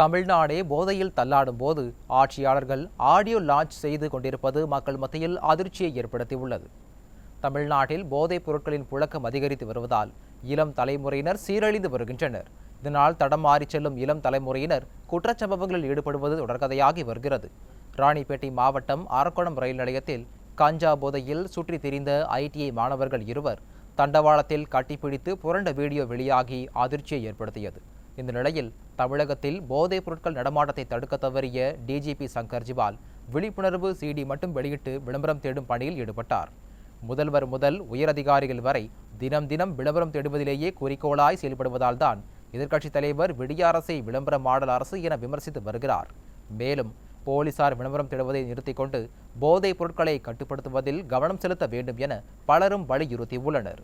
தமிழ்நாடே போதையில் தள்ளாடும் போது ஆட்சியாளர்கள் ஆடியோ லான்ச் செய்து கொண்டிருப்பது மக்கள் மத்தியில் அதிர்ச்சியை ஏற்படுத்தியுள்ளது. தமிழ்நாட்டில் போதைப் பொருட்களின் புழக்கம் அதிகரித்து வருவதால் இளம் தலைமுறையினர் சீரழிந்து வருகின்றனர். இதனால் தடமாறி செல்லும் இளம் தலைமுறையினர் குற்றச்சம்பவங்களில் ஈடுபடுவது தொடர்கதையாகி வருகிறது. ராணிப்பேட்டை மாவட்டம் அரக்கோணம் ரயில் நிலையத்தில் கஞ்சா போதையில் சுற்றி திரிந்த ஐடிஐ மாணவர்கள் இருவர் தண்டவாளத்தில் கட்டிப்பிடித்து புரண்ட வீடியோ வெளியாகி அதிர்ச்சியை ஏற்படுத்தியது. இந்த நிலையில் தமிழகத்தில் போதைப் பொருட்கள் நடமாட்டத்தை தடுக்க தவறிய டிஜிபி சங்கர் ஜிவால் விழிப்புணர்வு சிடி மட்டும் வெளியிட்டு விளம்பரம் தேடும் பணியில் ஈடுபட்டார். முதல்வர் முதல் உயரதிகாரிகள் வரை தினம் தினம் விளம்பரம் தேடுவதிலேயே குறிக்கோளாய் செயல்படுவதால் தான் எதிர்க்கட்சித் தலைவர் விடிய அரசை விளம்பர மாடல் அரசு என விமர்சித்து வருகிறார். மேலும் போலீசார் விளம்பரம் தேடுவதை நிறுத்திக் கொண்டு போதைப் பொருட்களை கட்டுப்படுத்துவதில் கவனம் செலுத்த வேண்டும் என பலரும் வலியுறுத்தியுள்ளனர்.